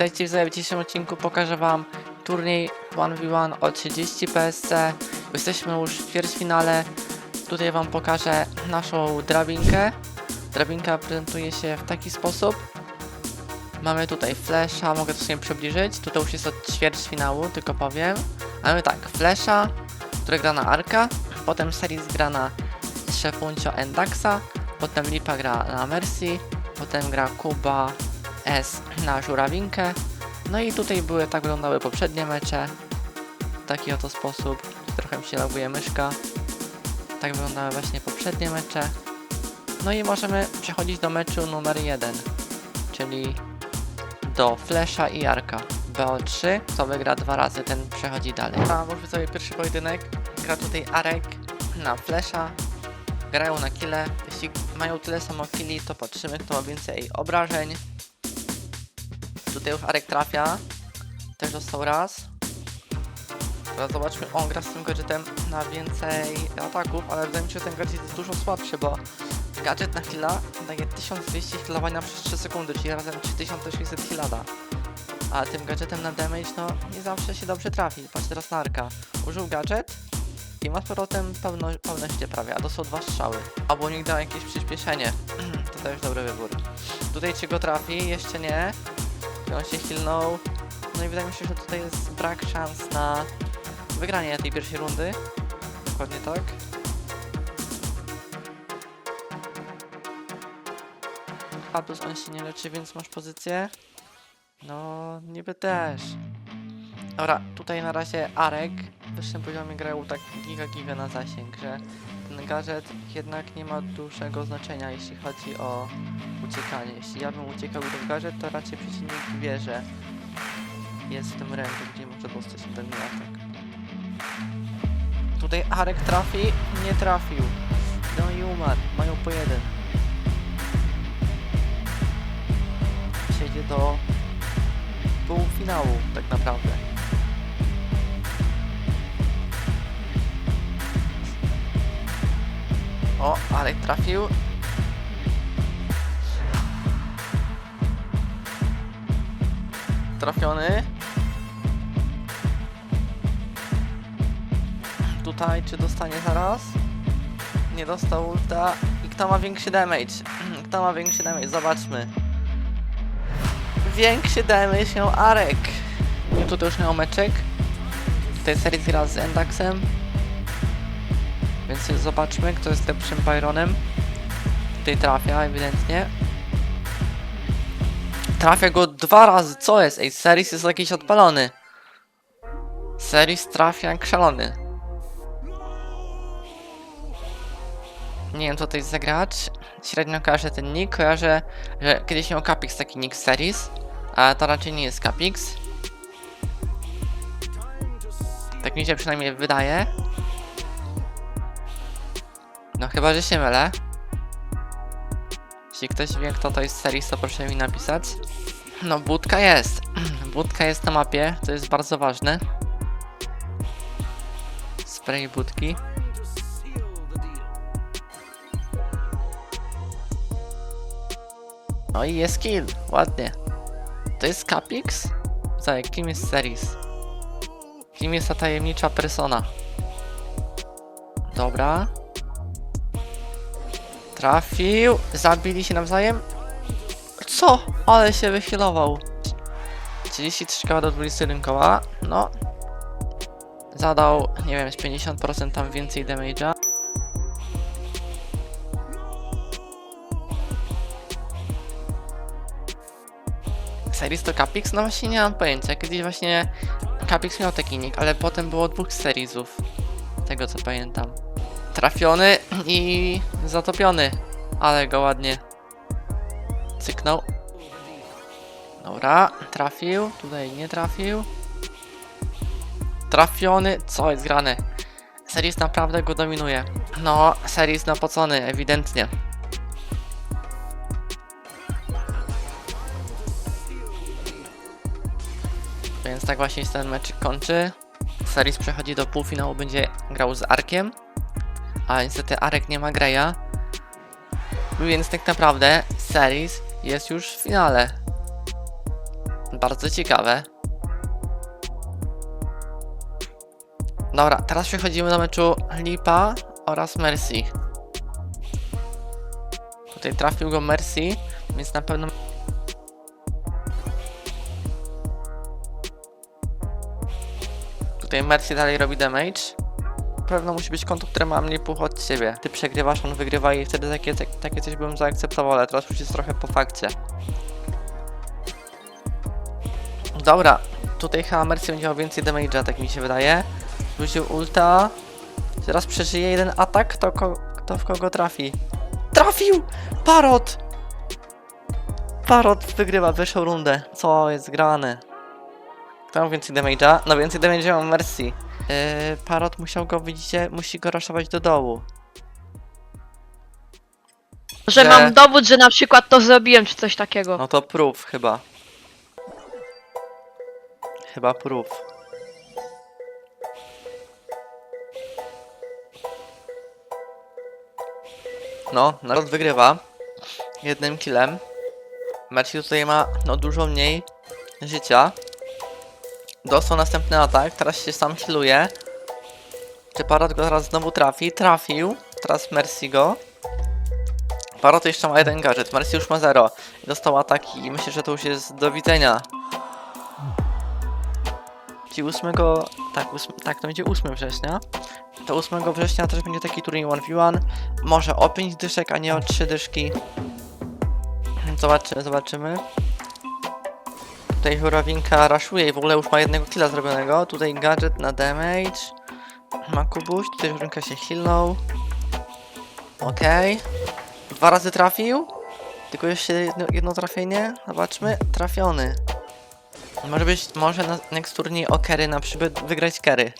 Witajcie w dzisiejszym odcinku. Pokażę Wam turniej 1v1 o 30 PSC. Jesteśmy już w ćwierćfinale. Tutaj Wam pokażę naszą drabinkę. Drabinka prezentuje się w taki sposób. Mamy tutaj Flesza, mogę to sobie przybliżyć. Tutaj już jest od ćwierćfinału, tylko powiem. Mamy tak, Flesza, który gra na Arka. Potem Series gra na Szefuncio Endaxa. Potem Lipa gra na Mercy. Potem gra Kuba S na żurawinkę. No i tutaj były, tak wyglądały poprzednie mecze. W taki oto sposób. Trochę mi się laguje myszka. Tak wyglądały właśnie poprzednie mecze. No i możemy przechodzić do meczu numer 1, czyli do Flesza i Arka. BO3, kto wygra dwa razy, ten przechodzi dalej. A może sobie pierwszy pojedynek. Gra tutaj Arek na Flesza. Grają na kile. Jeśli mają tyle samo killi, to patrzymy, kto ma więcej obrażeń. Tutaj już Arek trafia. Też dostał raz. Teraz zobaczmy, on gra z tym gadżetem na więcej ataków, ale wydaje mi się, że ten gadżet jest dużo słabszy, bo gadżet na heala daje 1200 healowania przez 3 sekundy, czyli razem 3600 healada. A tym gadżetem na damage, no nie zawsze się dobrze trafi. Patrz teraz na Arka. Użył gadżet i ma z powrotem pełno, pełne życie prawie, a to są dwa strzały. Albo niech da jakieś przyspieszenie. to też dobry wybór. Tutaj czy go trafi? Jeszcze nie. On się hilnął. No i wydaje mi się, że tutaj jest brak szans na wygranie tej pierwszej rundy. Dokładnie tak. Padus on się nie leczy, więc masz pozycję. No, niby też. Dobra, tutaj na razie Arek w wyższym poziomie grał tak giga giga na zasięg, że ten gadżet jednak nie ma dużego znaczenia, jeśli chodzi o uciekanie. Jeśli ja bym uciekał ten gadżet, to raczej przeciwnik wie, że jest w tym ręku, gdzie może dostać ten atak. Tutaj Arek trafi, nie trafił. No i umarł, mają po jeden. Przejdzie do półfinału tak naprawdę. O, Arek trafił. Trafiony. Tutaj, czy dostanie zaraz? Nie dostał ulta. I kto ma większy damage? Kto ma większy damage? Zobaczmy. Większy damage miał Arek. I tutaj już miał meczek. Tutaj serii gra z Endaxem. Więc zobaczmy, kto jest lepszym Byronem. Tutaj trafia ewidentnie. Trafia go dwa razy, co jest? Ej, Seris jest jakiś odpalony. Seris trafia jak szalony. Nie wiem, co to jest za gracz. Średnio kojarzę ten nick. Kojarzę, że kiedyś miał Capix taki nick Seris. A to raczej nie jest Capix. Tak mi się przynajmniej wydaje. No chyba, że się mylę. Jeśli ktoś wie, kto to jest Seris, to proszę mi napisać. No, budka jest. Budka jest na mapie, to jest bardzo ważne. Spray budki. No i jest kill, ładnie. To jest Capix? Zaj, kim jest Seris? Kim jest ta tajemnicza persona? Dobra. Trafił. Zabili się nawzajem. Co? Ale się wychylował. 33 koła do 21 koła. No. Zadał, nie wiem, z 50% tam więcej damage'a. Series to Capix? No właśnie nie mam pojęcia. Kiedyś właśnie Capix miał taki nick, ale potem było dwóch seriesów. Tego co pamiętam. Trafiony i zatopiony. Ale go ładnie cyknął. Dobra, trafił. Tutaj nie trafił. Trafiony. Co jest grane? Series naprawdę go dominuje. No, Series napocony, ewidentnie. Więc tak właśnie ten mecz kończy. Series przechodzi do półfinału, będzie grał z Arkiem. A niestety Arek nie ma Greya. Więc tak naprawdę Series jest już w finale. Bardzo ciekawe. Dobra, teraz przechodzimy do meczu Lipa oraz Mercy. Tutaj trafił go Mercy, więc na pewno... Tutaj Mercy dalej robi damage. Pewno musi być konto, które ma mniej puch od ciebie. Ty przegrywasz, on wygrywa i wtedy takie, takie coś bym zaakceptował, ale teraz już jest trochę po fakcie. Dobra, tutaj chyba Mercy będzie miał więcej damage'a, tak mi się wydaje. Rzucił ulta. Teraz przeżyje jeden atak, to, ko to w kogo trafi. Trafił! Parot! Parot wygrywa wyższą rundę. Co jest grane? Kto ma więcej damage'a? No więcej damage'a ma Mercy. Yy, Parot musiał go, widzicie, musi go raszować do dołu. Że Że- mam dowód, że na przykład to zrobiłem, czy coś takiego. No to proof chyba. Chyba proof. No, naród wygrywa. Jednym killem. Mercy tutaj ma no dużo mniej życia. Dostał następny atak, teraz się sam healuje. Czy Parrot go teraz znowu trafi? Trafił. Teraz Mercy go. Parrot jeszcze ma jeden gadżet, Mercy już ma zero. Dostał atak i myślę, że to już jest do widzenia. Ci 8, tak, 8, tak, to będzie 8 września. To 8 września też będzie taki turniej 1v1. Może o 5 dyszek, a nie o 3 dyszki. Zobaczymy, zobaczymy. Tutaj Hurawinka raszuje i w ogóle już ma jednego killa zrobionego. Tutaj gadżet na damage. Ma kubuś, tutaj Hurawinka się healnął. Okej. Dwa razy trafił. Tylko jeszcze jedno, jedno trafienie. Zobaczmy. Trafiony. Może być, może na next turniej o Kery na przykład wygrać Kery.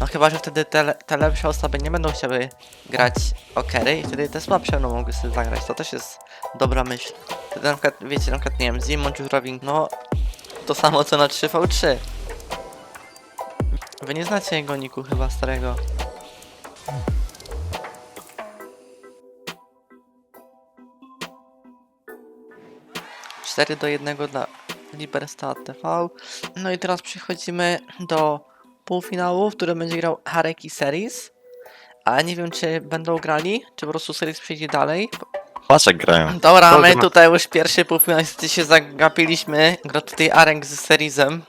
No chyba, że wtedy te, te lepsze osoby nie będą chciały grać o Kery i wtedy te słabsze będą mogły sobie zagrać. To też jest dobra myśl. Wtedy na przykład, wiecie, na przykład, nie wiem, Zimon czy Roving, no to samo co na 3v3. Wy nie znacie jego niku chyba starego. Cztery do jednego dla Liberstat TV. No i teraz przechodzimy do półfinału, w którym będzie grał Harek i Series. A nie wiem, czy będą grali, czy po prostu Series przejdzie dalej. Paczek grają. Dobra, To my tutaj już pierwszy półfinał niestety się zagapiliśmy. Gra tutaj Arek z Seriesem.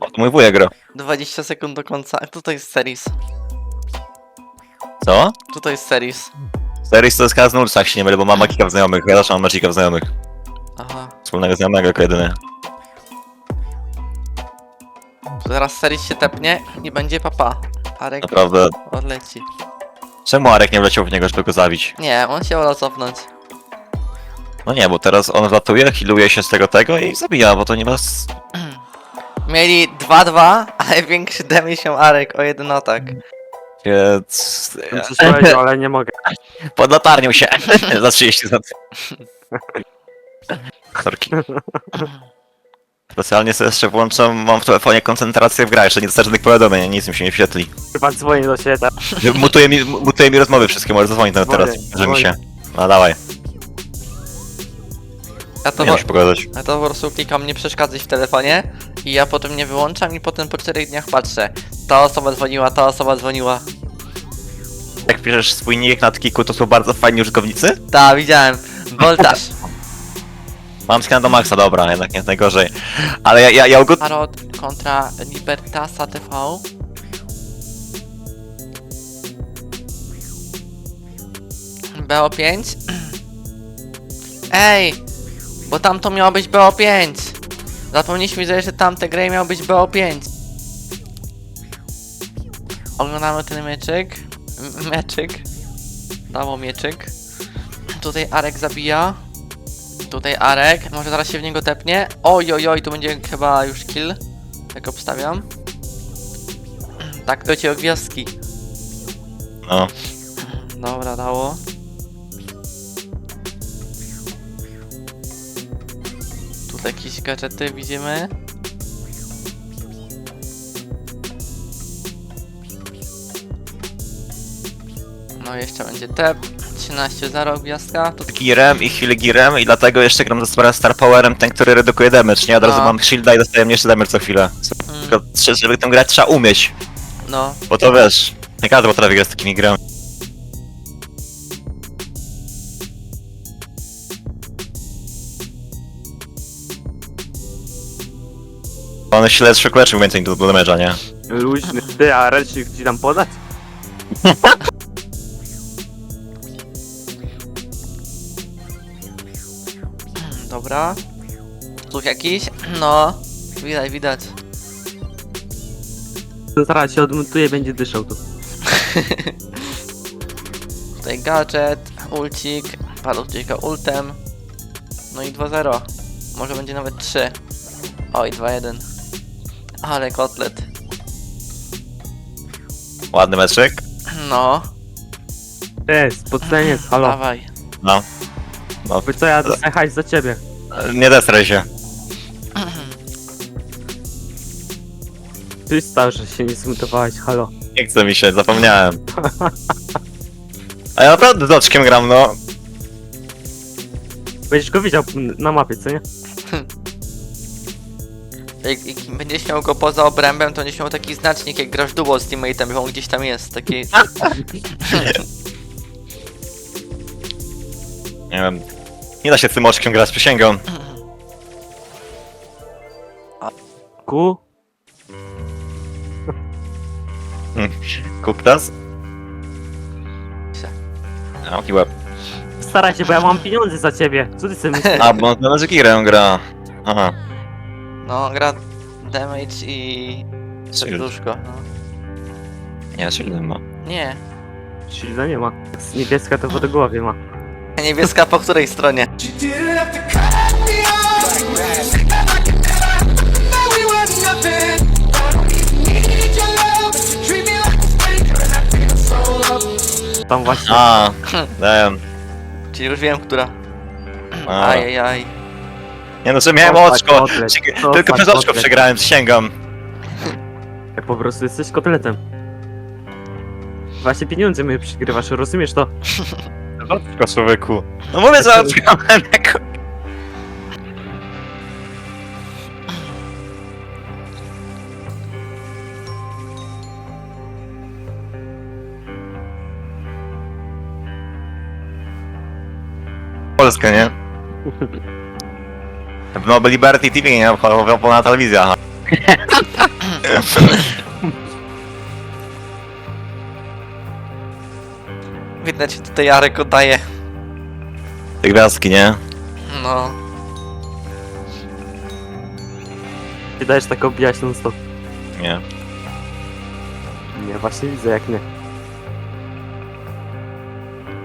O, to mój wujek gra. 20 sekund do końca. Tutaj jest Series. Co? Tutaj jest Series. Series to jest z Nursa, jak się nie mylę, bo mam Magika w znajomych. Ja też mam Magika w znajomych. Aha. Wspólnego znajomego jako jedyny. Zaraz Series się tepnie i będzie papa. Arek Naprawdę. odleci. Czemu Arek nie wleciał w niego, żeby go zabić? Nie, on się wolał cofnąć. No nie, bo teraz on wlatuje, healuje się z tego tego i zabija, bo to nie ma... s- Mieli 2-2, ale większy damage się Arek o jeden atak. Więc... Przyszłeś, ale nie mogę. Pod latarnią się. Za 30 zł. Aktorki. Specjalnie sobie jeszcze włączam, mam w telefonie koncentrację w grę, jeszcze nie dostać żadnych powiadomień, nic mi się nie wyświetli. Chyba dzwonię do ciebie tak. Mutuje mi, mutuje mi rozmowy wszystkie, może zadzwonić nawet teraz, Dzwonię, że mi dzwonię. się... No dawaj, Ja to, nie po, muszę pogadać. ja to po prostu klikam nie przeszkadzać w telefonie i ja potem nie wyłączam i potem po 4 dniach patrzę. Ta osoba dzwoniła, ta osoba dzwoniła. Jak piszesz swój nick na Tkiku, to są bardzo fajni użytkownicy? Ta, widziałem. Voltaż. Mam skan do maxa, dobra, jednak nie najgorzej. Ale ja, ja, ja. Tarot kontra Libertasa TV. BO5. Ej! Bo tam to miało być BO5. Zapomnieliśmy, że jeszcze tamte gry miał być BO5. Oglądamy ten mieczyk. M- Meczyk. Dało mieczyk. Tutaj Arek zabija. Tutaj Arek, może zaraz się w niego tepnie. Oj, oj, oj, tu będzie chyba już kill. Tak obstawiam. Tak, to cię o gwiazdki. No, Dobra, dało. Tutaj jakieś gadżety widzimy. No jeszcze będzie tep. 13-0 gwiazdka. To Girem i heal girem i dlatego jeszcze gram ze Star Powerem, ten, który redukuje damage, nie? Od razu No. mam shielda i dostaję jeszcze damage co chwilę. mm, Tylko trze- żeby tę grę trzeba umieć, no. bo to wiesz, nie każdy potrafi grać z takimi grami. On się lepszy kleczył więcej do, do damage'a, nie? Luźny, ty, a ręcznik ci tam podać? Dobra. Tu jakiś? No. Widać, widać. To zaraz się odmutuje, będzie dyszał tu. Tutaj gadżet, ulcik, padł gdzieś go ultem. No i 2-0. Może będzie nawet 3. Oj, 2-1. Ale kotlet. Ładny meczyk. No, Jest, spoceniec, halo. dawaj. No. No, Wy co, ja dostaję hajs za ciebie. nie destraj się. Ty stał, że się nie zmutowałeś, halo. Nie chce mi się, zapomniałem. A ja naprawdę doczkiem gram, no. Będziesz go widział na mapie, co nie? Jak, jak będziesz miał go poza obrębem, to będziesz miał taki znacznik, jak grasz duo z teammate'em, że on gdzieś tam jest. Taki... Nie wiem. Nie da się z tym oczkiem grać, przysięgam. Ku? Kuptas? Jaki łeb. Staraj się, bo ja mam pieniądze za ciebie. Co ty sobie myślisz? A, bo on na Girę gra. Aha. No, gra damage i... Serduszko. No. Nie, Shield ma. Nie. Shielda nie ma. Niebieska to wodogłowie ma. Niebieska po której stronie? Tam właśnie. A, dałem. Czyli już wiem, która. A. Ajajaj. Nie no, że miałem oczko. kotlet, Tylko przez oczko kotlet. przegrałem, przysięgam. Ja po prostu jesteś kotletem. Właśnie pieniądze mnie przygrywasz, rozumiesz to? Oczko, człowieku. No mówię, że jako... Polskę, nie? No, Liberty TV, nie? Wolna telewizja. Widać, że tutaj Jarek oddaje. Te gwiazdki, nie? No. Ty dajesz tak obijać non stop. Nie. Nie, właśnie widzę jak nie.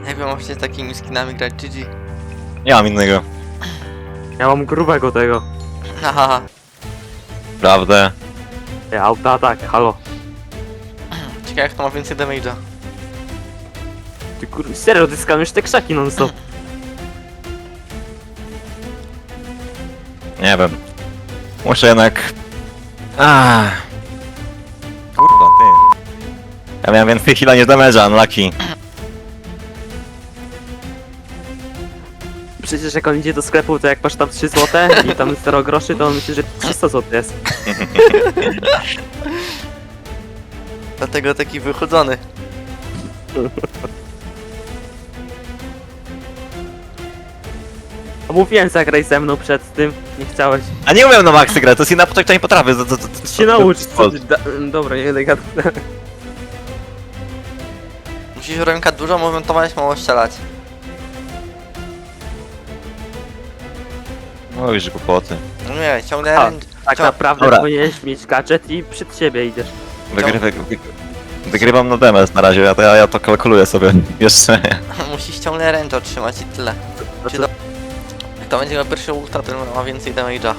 Jak wy możecie z takimi skinami grać GG? Nie mam innego. Ja mam grubego tego. Haha. Prawdę. Ej, auta tak, halo. Ciekawe jak to ma więcej damage'a. Ty kur... Serio, ty skamiesz te krzaki non stop. Nie wiem. Muszę jednak... Ah. Kurwa, ty. Ja miałem więcej chwila niż damage'a, unlucky. Przecież jak on idzie do sklepu, to jak masz tam 3 złote i tam 0 groszy, to on myśli, że 300 zł jest. Dlatego taki wychudzony. mówiłem, zagraj ze mną przed tym, nie chciałeś. A nie umiem na maksy grać, to jest inna nie potrafię. To, to, to, to, się naucz, co ty... Da... Dobra, nie będę gadał. Musisz ręka dużo momentować, mało strzelać. No już głupoty. No nie, ciągle A. Tak naprawdę Dobra. powinieneś mieć gadżet i przed siebie idziesz. Wygry, wy, wy, wygrywam na damage na razie, ja to, ja, ja to kalkuluję sobie. Jeszcze nie. Musisz ciągle ręcz otrzymać i tyle. Czy to... Jak to będzie miał pierwszy ulta, to ma więcej damage'a.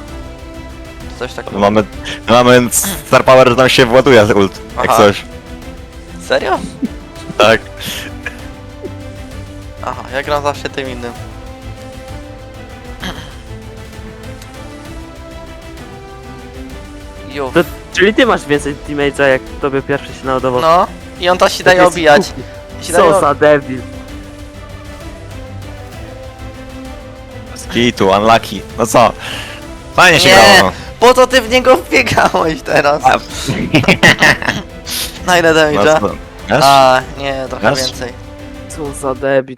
Czy coś takiego. Mamy, mamy Star Power, że tam się właduje ult, jak Aha. coś. Serio? Tak. Aha, ja gram zawsze tym innym. Ju. To, czyli ty masz więcej teammate'a, jak tobie pierwszy się naładował. No, i on to się To daje obijać. Się daje Co o... za debil. Kitu, unlucky. No co? Fajnie się Nie. grało. no. Po co ty w niego wbiegałeś teraz? Na ile No, damage'a? co? Wiesz? A, nie, trochę Wiesz? więcej. Co za debit.